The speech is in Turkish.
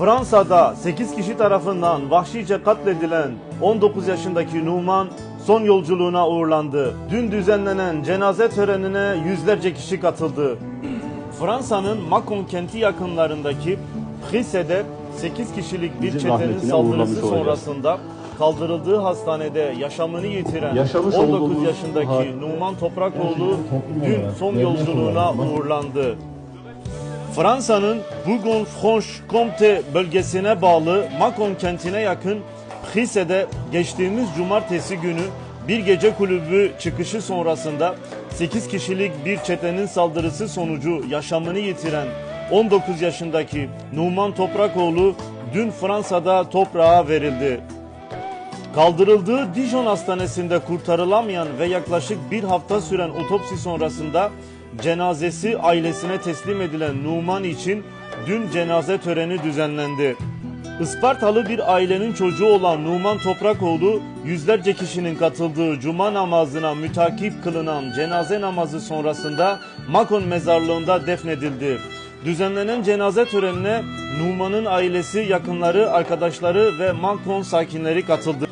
Fransa'da 8 kişi tarafından vahşice katledilen 19 yaşındaki Numan son yolculuğuna uğurlandı. Dün düzenlenen cenaze törenine yüzlerce kişi katıldı. Fransa'nın Macon kenti yakınlarındaki Prisse'de 8 kişilik bir Bizim çetenin saldırısı sonrasında kaldırıldığı hastanede yaşamını yitiren Yaşamış 19 olduğumuz yaşındaki Numan Toprakoğlu dün son yolculuğuna uğurlandı. Fransa'nın Bougon-Franche-Comté bölgesine bağlı Macon kentine yakın Prisse'de geçtiğimiz cumartesi günü bir gece kulübü çıkışı sonrasında 8 kişilik bir çetenin saldırısı sonucu yaşamını yitiren 19 yaşındaki Numan Toprakoğlu dün Fransa'da toprağa verildi. Kaldırıldığı Dijon Hastanesi'nde kurtarılamayan ve yaklaşık bir hafta süren otopsi sonrasında cenazesi ailesine teslim edilen Numan için dün cenaze töreni düzenlendi. Ispartalı bir ailenin çocuğu olan Numan Toprakoğlu yüzlerce kişinin katıldığı cuma namazına mütakip kılınan cenaze namazı sonrasında Makon mezarlığında defnedildi. Düzenlenen cenaze törenine Numan'ın ailesi, yakınları, arkadaşları ve Makon sakinleri katıldı.